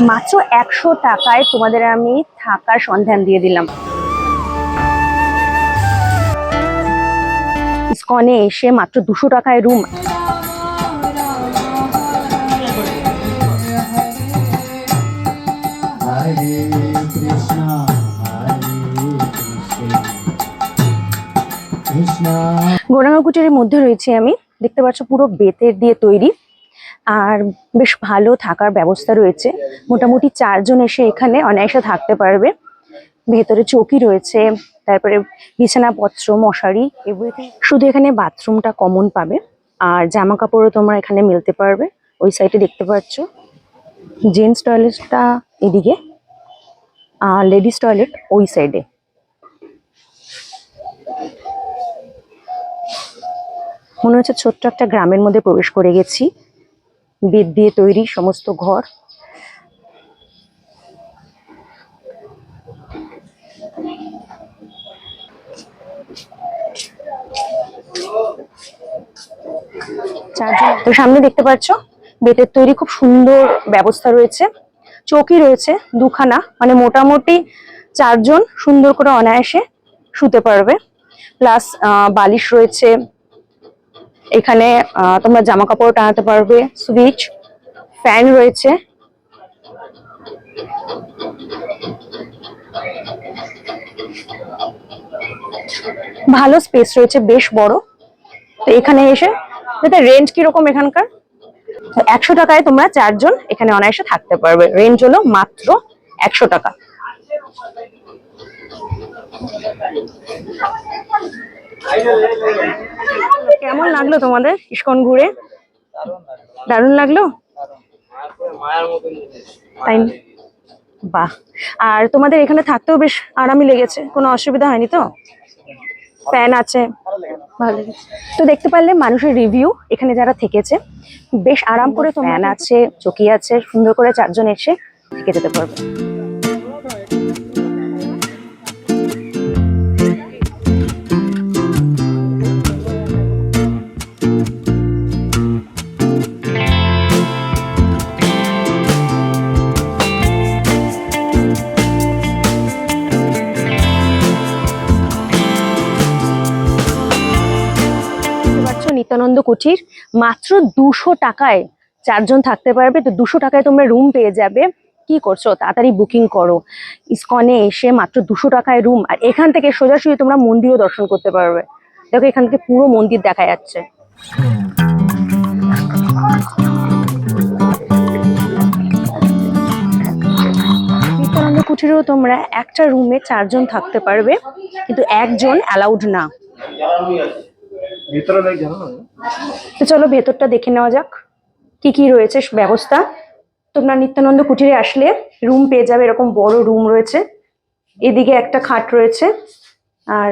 মাত্র একশো টাকায় তোমাদের আমি থাকার সন্ধান দিয়ে দিলাম। ইসকনে এসে মাত্র দুশো টাকায় রুম গৌরাঙ্গা মধ্যে রয়েছে আমি। দেখতে পাচ্ছ পুরো বেতের দিয়ে তৈরি। আর বেশ ভালো থাকার ব্যবস্থা রয়েছে। মোটামুটি চারজন এসে এখানে অনায়াসে থাকতে পারবে। ভেতরে চৌকি রয়েছে, তারপরে বিছানাপত্র, মশারি এভরিথিং শুধু এখানে বাথরুমটা কমন পাবে। আর জামা কাপড়ও তোমরা এখানে মিলতে পারবে। ওই সাইডে দেখতে পাচ্ছ। জেন্টস টয়লেটটা এদিকে। আর লেডিস টয়লেট ওই সাইডে মনে হচ্ছে ছোট্ট একটা গ্রামের মধ্যে প্রবেশ করে গেছি। বেদ দিয়ে তৈরি সমস্ত ঘর। তো সামনে দেখতে পাচ্ছ, বেতের তৈরি খুব সুন্দর ব্যবস্থা রয়েছে। চৌকি রয়েছে দুখানা মানে মোটামুটি চারজন সুন্দর করে অনায়াসে শুতে পারবে। প্লাস বালিশ রয়েছে এখানে তোমরা জামা কাপড় টানাতে পারবে, সুইচ, ফ্যান রয়েছে। ভালো স্পেস রয়েছে, বেশ বড়। তো এখানে এসে রেঞ্জ কীরকম এখানকার? একশো টাকায় তোমরা চারজন এখানে অনায়াসে থাকতে পারবে। রেঞ্জ হলো মাত্র একশো টাকা। কেমন লাগল তোমাদের ইস্কন ঘুরে? দারুণ লাগল? তাই বাহ। আর তোমাদের এখানে থাকতেও বেশ আরামই লেগেছে কোনো অসুবিধা হয়নি তো? ফ্যান আছে। ভালো লেগেছে। তো দেখতে পারলে মানুষের রিভিউ এখানে যারা থেকেছে বেশ আরাম করে ফ্যান আছে চকি আছে সুন্দর করে চারজন এসে থেকে যেতে পারবে। নিত্যানন্দ কুঠির মাত্র দুশো টাকায় চারজন থাকতে পারবে। তো দুশো টাকায় তোমরা রুম পেয়ে যাবে। কি করছ? তাড়াতাড়ি বুকিং করো। ইসকনে এসে মাত্র দুশো টাকায় রুম আর এখান থেকে সোজাসুজি তোমরা মন্দিরও দর্শন করতে পারবে। দেখো, এখান থেকে পুরো মন্দির দেখা যাচ্ছে। নিত্যানন্দ কুঠিরেও তোমরা একটা রুমে চারজন থাকতে পারবে। কিন্তু একজন অ্যালাউড না ভিতরে লাইট জানো না তো চলো ভেতরটা দেখে নেওয়া যাক। কি কি রয়েছে ব্যবস্থা? তোমরা নিত্যানন্দ কুটিরে আসলে রুম পেয়ে যাবে, এরকম বড় রুম রয়েছে। এদিকে একটা খাট রয়েছে, আর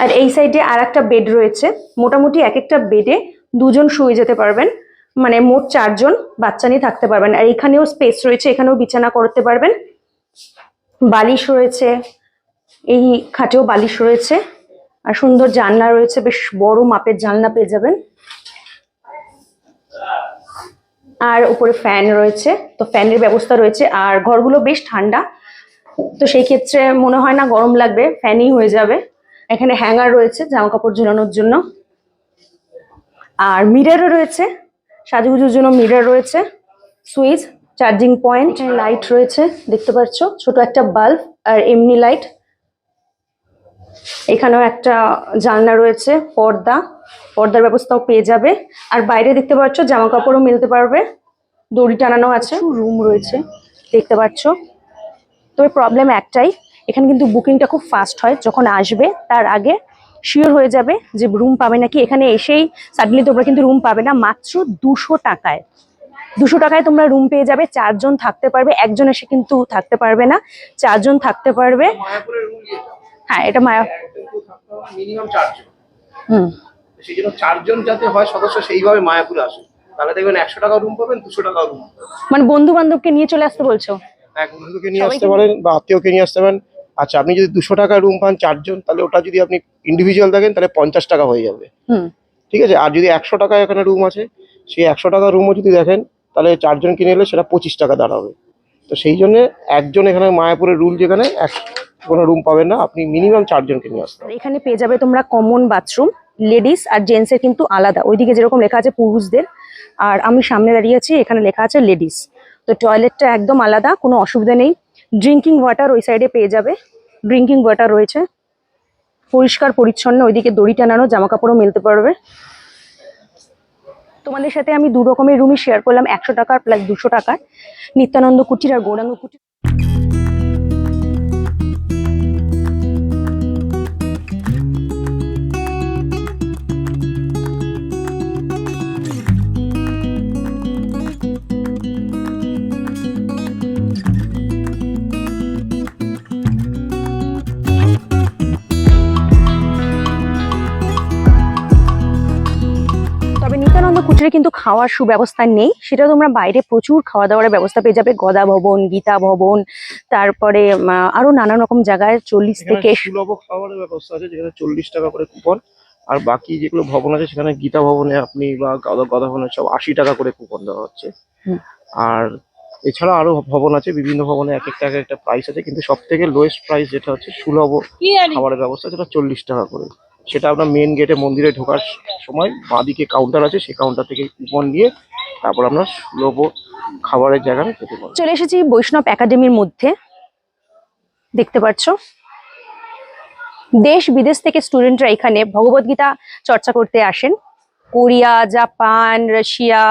আর এই সাইডে আর একটা বেড রয়েছে। মোটামুটি এক একটা বেডে দুজন শুয়ে যেতে পারবেন। মানে মোট চারজন বাচ্চা নিয়ে থাকতে পারবেন। আর এখানেও স্পেস রয়েছে, এখানেও বিছানা করতে পারবেন। বালিশ রয়েছে, এই খাটেও বালিশ রয়েছে। আর সুন্দর জানলা রয়েছে, বেশ বড় মাপের জানলা পেয়ে যাবেন। আর উপরে ফ্যান রয়েছে, তো ফ্যানের ব্যবস্থা রয়েছে, আর ঘরগুলো বেশ ঠান্ডা। তো সেই ক্ষেত্রে মনে হয় না গরম লাগবে, ফ্যানই হয়ে যাবে। এখানে হ্যাঙ্গার রয়েছে জামা কাপড় ঝুলানোর জন্য। আর মিরারও রয়েছে, সাজুগুজুর জন্য মিরার রয়েছে, সুইচ, চার্জিং পয়েন্ট, লাইট রয়েছে, দেখতে পাচ্ছ, ছোট একটা বাল্ব, আর এমনি লাইট। এখানেও একটা জানলা রয়েছে, পর্দা। পর্দার ব্যবস্থাও পেয়ে যাবে। আর বাইরে দেখতে পাচ্ছ জামা কাপড়ও মিলতে পারবে। দড়ি টানানো আছে, রুম রয়েছে, দেখতে পাচ্ছ। তবে প্রবলেম একটাই, এখানে কিন্তু বুকিংটা খুব ফাস্ট হয়, যখন আসবে তার আগে শিওর হয়ে যাবে যে রুম পাবে নাকি। এখানে এসেই সাডেনলি তোমরা কিন্তু রুম পাবে না, মাত্র দুশো টাকায়। দুশো টাকায় তোমরা রুম পেয়ে যাবে, চারজন থাকতে পারবে, একজন এসে কিন্তু থাকতে পারবে না, চারজন থাকতে পারবে। হ্যাঁ এটা মায়া। মিনিমাম চারজন। হুম। সেই জন্য চারজন যাতে হয় সদস্য সেইভাবে মায়াপুরে আসে তাহলে দেখবেন একশো টাকা রুম পাবেন দুশো টাকা রুম মানে বন্ধু বান্ধবকে নিয়ে চলে আসতে বলছো? এক বন্ধুকে নিয়ে আসতে পারেন বা আত্মীয়কে নিয়ে আসতে পারেন। আচ্ছা আপনি যদি দুশো টাকা রুম পান চারজন তাহলে ওটা যদি আপনি ইন্ডিভিজুয়াল থাকেন তাহলে পঞ্চাশ টাকা হয়ে যাবে। হুম। ঠিক আছে? আর যদি একশো টাকায় এখানে রুম আছে সেই একশো টাকা রুমও যদি দেখেন তাহলে চারজন কিনে এলে সেটা পঁচিশ টাকা দাঁড়াবে। তো সেই জন্য একজন এখানে মায়াপুরের রুল যেখানে এক কোনো রুম পাবেন না, আপনি মিনিমাম চারজনকে নিয়ে আসতে এখানে পেয়ে যাবে তোমরা কমন বাথরুম লেডিস আর জেন্টস এর কিন্তু আলাদা। ওইদিকে যেরকম লেখা আছে পুরুষদের, আর আমি সামনে দাঁড়িয়ে আছি, এখানে লেখা আছে লেডিস তো টয়লেটটা একদম আলাদা, কোনো অসুবিধা নেই। ড্রিঙ্কিং ওয়াটার ওই সাইডে পেয়ে যাবে। ড্রিঙ্কিং ওয়াটার রয়েছে। পরিষ্কার, পরিচ্ছন্ন, ওইদিকে দড়ি টানানো জামা কাপড়ও মেলতে পারবে। তোমাদের সাথে আমি দু রকমের রুমই শেয়ার করলাম, একশো টাকার প্লাস দুশো টাকার। নিত্যানন্দ কুটির আর গৌরাঙ্গ কুটির। খাওয়ার সুব্যবস্থা নেই। সেটা তোমরা বাইরে প্রচুর খাওয়া দাওয়ার ব্যবস্থা পেয়ে যাবে। গদা ভবন গীতা ভবন তারপরে আরও নানান রকম জায়গায় চল্লিশ থেকে সুলভ খাবারের ব্যবস্থা আছে যেখানে চল্লিশ টাকা করে কুপন আর বাকি যেগুলো ভবন আছে সেখানে গীতা ভবনে আপনি বা গদা গদা ভবনে সব আশি টাকা করে কুপন দেওয়া হচ্ছে। আর এছাড়া আরও ভবন আছে বিভিন্ন ভবনে এক একটা এক একটা প্রাইস আছে কিন্তু সব থেকে লোয়েস্ট প্রাইস যেটা হচ্ছে সুলভ খাবারের ব্যবস্থা সেটা চল্লিশ টাকা করে। সেটা আপনার মেন গেটে মন্দিরে ঢোকার সময় বাঁদিকে কাউন্টার আছে, সেই কাউন্টার থেকে কুপন নিয়ে তারপর আপনার সুলভ খাবারের জায়গায় যেতে পারেন চলে এসেছি বৈষ্ণব একাডেমির মধ্যে। দেখতে পাচ্ছ? দেশ বিদেশ থেকে স্টুডেন্টরা এখানে ভগবদ্গীতা চর্চা করতে আসেন। কোরিয়া, জাপান, রাশিয়া,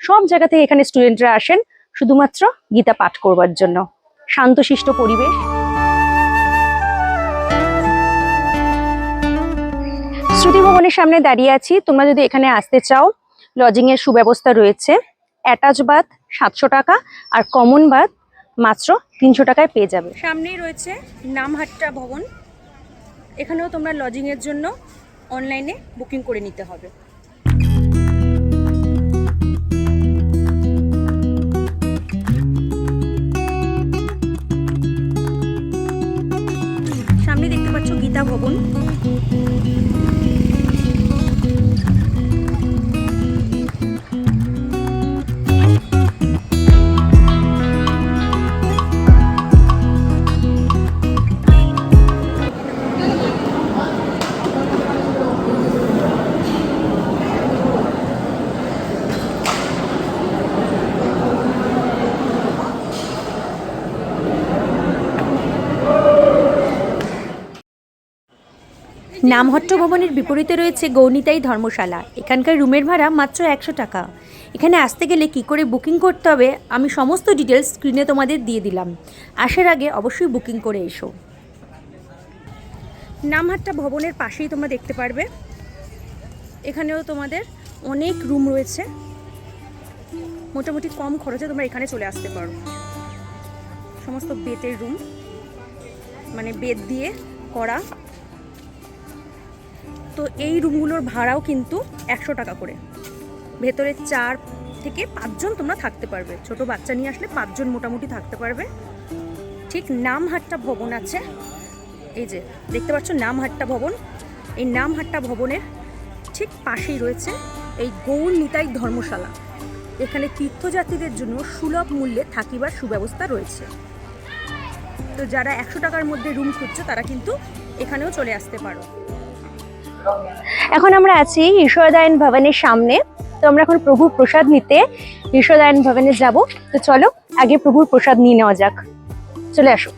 সব জায়গা থেকে এখানে স্টুডেন্টরা আসেন শুধুমাত্র গীতা পাঠ করবার জন্য। শান্তশিষ্ট পরিবেশ। শ্রুতি ভবনের সামনে দাঁড়িয়ে আছি। তোমরা যদি এখানে আসতে চাও লজিং এর সুব্যবস্থা রয়েছে। অ্যাটাচ বাথ সাতশো টাকা আর কমন বাথ মাত্র তিনশো টাকায় পেয়ে যাবে। সামনেই রয়েছে নামহাট্টা ভবন। এখানেও তোমরা লজিং এর জন্য অনলাইনে বুকিং করে নিতে হবে। সামনে দেখতে পাচ্ছ গীতা ভবন। নামহট্ট ভবনের বিপরীতে রয়েছে গৌনিতাই ধর্মশালা। এখানকার রুমের ভাড়া মাত্র একশো টাকা। এখানে আসতে গেলে কি করে বুকিং করতে হবে, আমি সমস্ত ডিটেলস স্ক্রিনে তোমাদের দিয়ে দিলাম। আসার আগে অবশ্যই বুকিং করে এসো। নামহাট্টা ভবনের পাশেই তোমরা দেখতে পারবে। এখানেও তোমাদের অনেক রুম রয়েছে। মোটামুটি কম খরচে তোমরা এখানে চলে আসতে পারো। সমস্ত বেতের রুম মানে বেদ দিয়ে করা তো এই রুমগুলোর ভাড়াও কিন্তু একশো টাকা করে। ভেতরে চার থেকে পাঁচজন তোমরা থাকতে পারবে। ছোট বাচ্চা নিয়ে আসলে পাঁচজন মোটামুটি থাকতে পারবে। ঠিক নামহাট্টা ভবন আছে। এই যে, দেখতে পাচ্ছ নামহাট্টা ভবন। এই নামহাট্টা ভবনের ঠিক পাশেই রয়েছে এই গৌর নিতাই ধর্মশালা। এখানে তীর্থযাত্রীদের জন্য সুলভ মূল্যে থাকিবার সুব্যবস্থা রয়েছে। তো যারা একশো টাকার মধ্যে রুম খুঁজছো, তারা কিন্তু এখানেও চলে আসতে পারো। এখন আমরা আছি ঈশ্বরদায়ন ভবনের সামনে। তো আমরা এখন প্রভু প্রসাদ নিতে ঈশ্বরদায়ন ভবনে যাব। তো চলো, আগে প্রভুর প্রসাদ নিয়ে নেওয়া যাক। চলে আসো।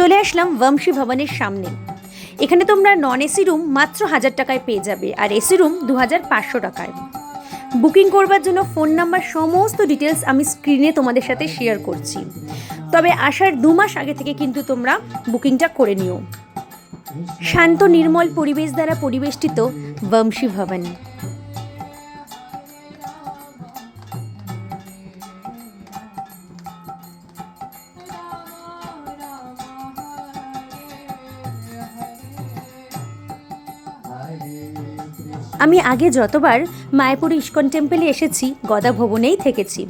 চলে আসলাম বংশী ভবনের সামনে। এখানে তোমরা নন এসি রুম মাত্র হাজার টাকায় পেয়ে যাবে, আর এসি রুম দু হাজার পাঁচশো টাকায়। বুকিং করবার জন্য ফোন নাম্বার সমস্ত ডিটেলস আমি স্ক্রিনে তোমাদের সাথে শেয়ার করছি। তবে আসার দু মাস আগে থেকে কিন্তু তোমরা বুকিংটা করে নিও। শান্ত নির্মল পরিবেশ দ্বারা পরিবেষ্টিত বংশী ভবন। আমি আগে যতবার মায়াপুর ইস্কন টেম্পলে এসেছি, গদা ভবনেই থেকেছি।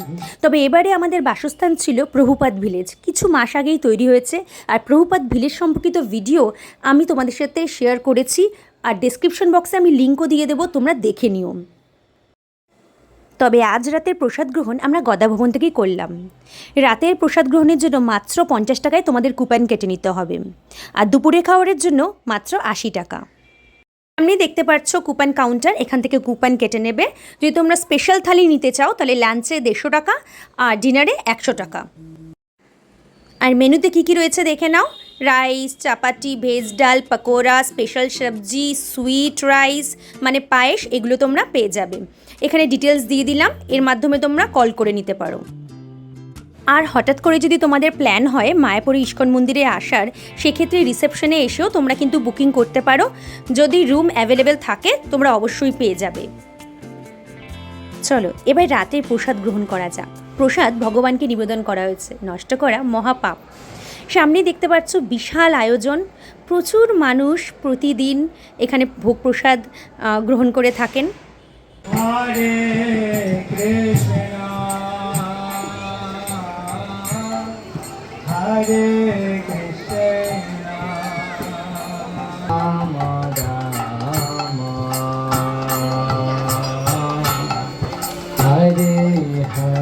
তবে এবারে আমাদের বাসস্থান ছিল প্রভুপাত ভিলেজ। কিছু মাস আগেই তৈরি হয়েছে আর প্রভুপাত ভিলেজ সম্পর্কিত ভিডিও আমি তোমাদের সাথে শেয়ার করেছি আর ডেসক্রিপশন বক্সে আমি লিঙ্কও দিয়ে দেবো, তোমরা দেখে নিও। তবে আজ রাতের প্রসাদ গ্রহণ আমরা গদা ভবন থেকেই করলাম। রাতের প্রসাদ গ্রহণের জন্য মাত্র পঞ্চাশ টাকায় তোমাদের কুপন কেটে নিতে হবে। আর দুপুরে খাওয়ারের জন্য মাত্র আশি টাকা। সামনে দেখতে পাচ্ছ কুপন কাউন্টার এখান থেকে কুপন কেটে নেবে। যদি তোমরা স্পেশাল থালি নিতে চাও, তাহলে লাঞ্চে দেড়শো টাকা, আর ডিনারে একশো টাকা। আর মেনুতে কী কী রয়েছে দেখে নাও। Rice chapati veg dal pakora special sabzi sweet rice মানে পায়েস, এগুলো তোমরা পেয়ে যাবে। এখানে ডিটেলস দিয়ে দিলাম। এর মাধ্যমে তোমরা কল করে নিতে পারো। আর হঠাৎ করে যদি তোমাদের প্ল্যান হয় মায়াপুরি ইস্কন মন্দিরে আসার, সেক্ষেত্রে রিসেপশনে এসেও তোমরা কিন্তু বুকিং করতে পারো। যদি রুম অ্যাভেলেবেল থাকে, তোমরা অবশ্যই পেয়ে যাবে। চলো, এবার রাতের প্রসাদ গ্রহণ করা যাক। প্রসাদ ভগবানকে নিবেদন করা হয়েছে। নষ্ট করা মহাপাপ। সামনে দেখতে পাচ্ছ বিশাল আয়োজন। প্রচুর মানুষ প্রতিদিন এখানে ভোগ প্রসাদ গ্রহণ করে থাকেন। Hare Hare Krishna. Hare Hare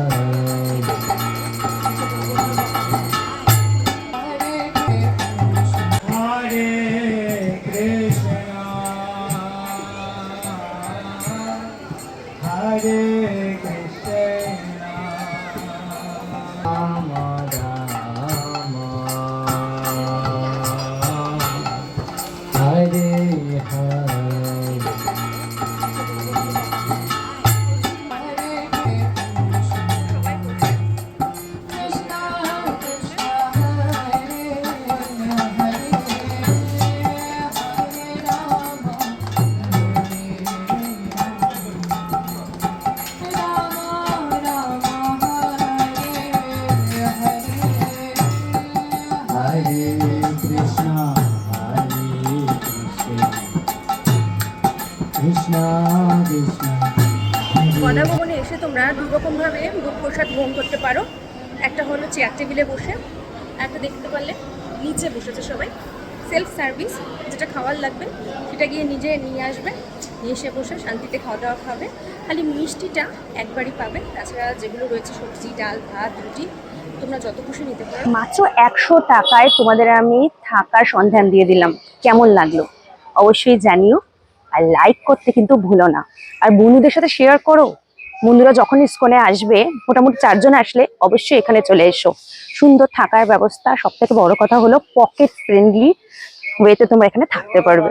Hare Krishna পারো। একটা হলো চেয়ার টেবিলে বসে, একটা দেখতে পারলে নিচে বসেছে সবাই। সেলফ সার্ভিস যেটা খাওয়ার লাগবে, সেটা গিয়ে নিজে নিয়ে আসবে, নিয়ে এসে বসে শান্তিতে খাওয়া দাওয়া খাবে। খালি মিষ্টিটা একবারই পাবে। তাছাড়া যেগুলো রয়েছে সবজি, ডাল, ভাত, রুটি, তোমরা যত খুশি নিতে পারো। মাত্র একশো টাকায় তোমাদের আমি থাকার সন্ধান দিয়ে দিলাম। কেমন লাগল? অবশ্যই জানিও। আর লাইক করতে কিন্তু ভুলো না। আর বন্ধুদের সাথে শেয়ার করো। বন্ধুরা, যখন ইস্কনে আসবে, মোটামুটি চারজন আসলে অবশ্যই এখানে চলে এসো। সুন্দর থাকার ব্যবস্থা সব থেকে বড় কথা হলো পকেট ফ্রেন্ডলি ওয়েতে তোমরা এখানে থাকতে পারবে।